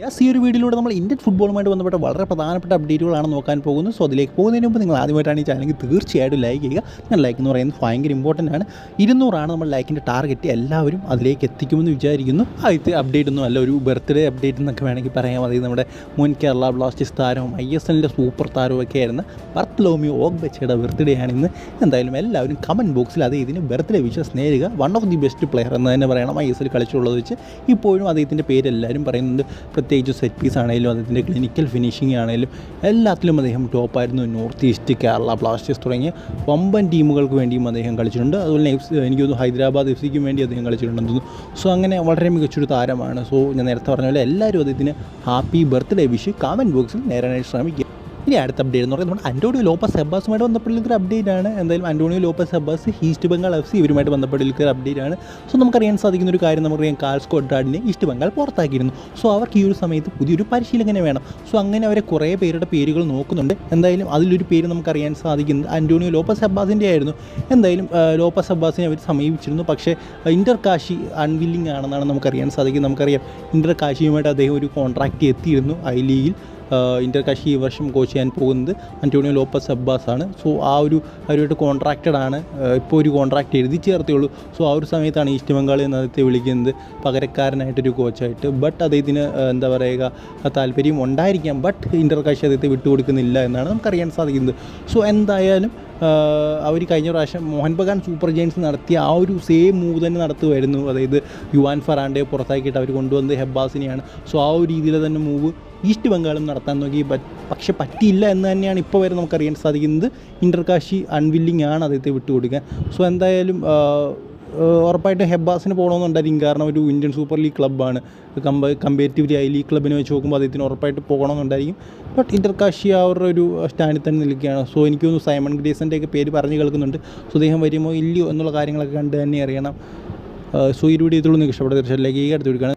Yes ഈ ഒരു വീഡിയോയിലൂടെ നമ്മൾ ഇന്ത്യൻ ഫുട്ബോളുമായിട്ട് ബന്ധപ്പെട്ട വളരെ പ്രധാനപ്പെട്ട അപ്ഡേറ്റുകളാണ് നോക്കാൻ പോകുന്നത്. സോ അതിലേക്ക് പോകുന്നതിന് മുമ്പ് നിങ്ങൾ ആദ്യമായിട്ടാണ് ഈ ചാനലിൽ തീർച്ചയായിട്ടും ലൈക്ക് ചെയ്യുക. ഞാൻ ലൈക്ക് എന്ന് പറയുന്നത് ഭയങ്കര ഇമ്പോർട്ടന്റ് ആണ്. ഇരുന്നൂറാണ് നമ്മൾ ലൈക്കിന്റെ ടാർഗറ്റ് എല്ലാവരും അതിലേക്ക് എത്തിക്കുമെന്ന് വിചാരിക്കുന്നു. ആദ്യത്തെ അപ്ഡേറ്റ് ഒന്നും അല്ല ഒരു ബർത്ത്ഡേ അപ്ഡേറ്റ് എന്നൊക്കെ വേണമെങ്കിൽ പറയാം. അതായത് നമ്മുടെ മുൻ കേരള ബ്ലാസ്റ്റേഴ്സ് താരവും ഐ എസ് എല്ലിന്റെ സൂപ്പർ താരവും ഒക്കെ ആയിരുന്ന ബർത്തലോമിയോ ഓഗ്ബച്ചയുടെ ബർത്ത്ഡേ ആണ് ഇന്ന്. എന്തായാലും എല്ലാവരും കമന്റ് ബോക്സിൽ അതേ ഇതിന് birthday wishes നേരുക. One of the best player എന്ന് തന്നെ പറയണം. ഐ എസ് എൽ കളിച്ചുള്ളത് വെച്ച് ഇപ്പോഴും അദ്ദേഹത്തിന്റെ പേര് എല്ലാവരും പറയുന്നുണ്ട്. പ്രത്യേകിച്ച് സെറ്റ് പീസ് ആണെങ്കിലും അദ്ദേഹത്തിന്റെ ക്ലിനിക്കൽ ഫിനിഷിംഗ് ആണെങ്കിലും എല്ലാത്തിലും അദ്ദേഹം ടോപ്പായിരുന്നു നോർത്ത് ഈസ്റ്റ് കേരള ബ്ലാസ്റ്റേഴ്സ് തുടങ്ങിയ വമ്പൻ ടീമുകൾക്ക് വേണ്ടിയും അദ്ദേഹം കളിച്ചിട്ടുണ്ട്. അതുപോലെ എഫ് എനിക്ക് തോന്നുന്നു ഹൈദരാബാദ് എഫ് സിക്കും വേണ്ടി അദ്ദേഹം കളിച്ചിട്ടുണ്ടെന്ന് തോന്നുന്നു. സോ അങ്ങനെ വളരെ മികച്ചൊരു താരമാണ്. സോ ഞാൻ നേരത്തെ പറഞ്ഞ പോലെ എല്ലാവരും അദ്ദേഹത്തിന് ഹാപ്പി ബർത്ത്ഡേ വിഷ് കാമൻ ബോക്സിൽ നേരാനായിട്ട് ശ്രമിക്കുക. ഇനി അടുത്ത അപ്ഡേറ്റ് എന്ന് പറയുന്നത് നമ്മുടെ അന്റോണിയോ ലോപ്പസ് ഹെബാസുമായിട്ട് ബന്ധപ്പെട്ടുള്ള ഒരു അപ്ഡേറ്റ് ആണ്. എന്തായാലും Antonio Lopez Habas East Bengal F C ഇവരുമായിട്ട് ബന്ധപ്പെട്ടുള്ള ഒരു അപ്ഡേറ്റ് ആണ്. സോ നമുക്കറിയാൻ സാധിക്കുന്ന ഒരു കാര്യം നമുക്കറിയാം കാൽസ്കോ ഡ്രാഡിനെ ഈസ്റ്റ് ബംഗാൾ പുറത്താക്കിയിരുന്നു. സോ അവർക്ക് ഈ ഒരു സമയത്ത് പുതിയൊരു പരിശീലകനെ വേണം. സോ അങ്ങനെ അവരെ കുറേ പേരുടെ പേരുകൾ നോക്കുന്നുണ്ട്. എന്തായാലും അതിലൊരു പേര് നമുക്കറിയാൻ സാധിക്കുന്നത് അന്റോണിയോ ലോപ്പസ് ഹെബാസിന്റെ ആയിരുന്നു. എന്തായാലും ലോപ്പസ് ഹെബാസിനെ അവർ സമീപിച്ചിരുന്നു. പക്ഷേ ഇന്റർ കാശി അൺവില്ലിംഗ് ആണെന്നാണ് നമുക്കറിയാൻ സാധിക്കുന്നത്. നമുക്കറിയാം ഇന്റർ കാശിയുമായിട്ട് അദ്ദേഹം ഒരു കോൺട്രാക്റ്റ് എത്തിയിരുന്നു ഐ ലീഗിൽ. ഇന്റർ കാശി ഈ വർഷം കോച്ച് ചെയ്യാൻ പോകുന്നത് അന്റോണിയോ ലോപ്പസ് അബ്ബാസ് ആണ്. സോ ആ ഒരു അവരുമായിട്ട് കോൺട്രാക്റ്റഡ് ആണ്. ഇപ്പോൾ ഒരു കോൺട്രാക്റ്റ് എഴുതി ചേർത്തേയുള്ളൂ. സോ ആ ഒരു സമയത്താണ് ഈസ്റ്റ് ബംഗാൾ നദത്തെ വിളിക്കുന്നത് പകരക്കാരനായിട്ടൊരു കോച്ചായിട്ട്. ബട്ട് അദ്ദേഹത്തിന് എന്താ പറയുക താല്പര്യം ഉണ്ടായിരിക്കാം. ബട്ട് ഇന്റർ കാശി അദ്ദേഹത്തെ വിട്ടുകൊടുക്കുന്നില്ല എന്നാണ് നമുക്കറിയാൻ സാധിക്കുന്നത്. സോ എന്തായാലും അവർ കഴിഞ്ഞ പ്രാവശ്യം മോഹൻ ബഗാൻ സൂപ്പർ ജയൻസ് നടത്തിയ ആ ഒരു സെയിം മൂവ് തന്നെ നടത്തുമായിരുന്നു. അതായത് യുവാൻ ഫറാൻഡെ പുറത്താക്കിയിട്ട് അവർ കൊണ്ടുവന്നത് ഹെബ്ബാസിനെയാണ്. സോ ആ ഒരു രീതിയിൽ തന്നെ മൂവ് ഈസ്റ്റ് ബംഗാളും നടത്താൻ നോക്കി. പക്ഷെ പറ്റിയില്ല എന്ന് തന്നെയാണ് ഇപ്പോൾ വരെ നമുക്കറിയാൻ സാധിക്കുന്നത്. ഇന്റർകാശി അൺവില്ലിംഗ് ആണ് അദ്ദേഹത്തെ വിട്ടുകൊടുക്കാൻ. സോ എന്തായാലും ഉറപ്പായിട്ടും ഹെബ്ബാസിന് പോകണമെന്നുണ്ടായിരിക്കും. കാരണം ഒരു ഇന്ത്യൻ സൂപ്പർ ലീഗ് ക്ലബ്ബാണ്. കമ്പ കമ്പാരിറ്റീവ്ലി ഐ ലീഗ് ക്ലബിനെ വെച്ച് നോക്കുമ്പോൾ അദ്ദേഹത്തിന് ഉറപ്പായിട്ട് പോകണമെന്നുണ്ടായിരിക്കും. ബട്ട് ഇന്റർ കാശി അവരുടെ ഒരു സ്റ്റാൻഡിൽ തന്നെ നിൽക്കുകയാണ്. സോ എനിക്ക് തോന്നുന്നു സൈമൺ ഗ്രേസന്റെ ഒക്കെ പേര് പറഞ്ഞു കേൾക്കുന്നുണ്ട്. സോ അദ്ദേഹം വരുമോ ഇല്ലയോ എന്നുള്ള കാര്യങ്ങളൊക്കെ കണ്ട് തന്നെ അറിയണം. സോ ഈ വീഡിയോ ഇതിലൊന്നും ഇഷ്ടപ്പെട്ട തീർച്ചയായിട്ടും ലൈക്ക് ചെയ്യുക അടുത്ത്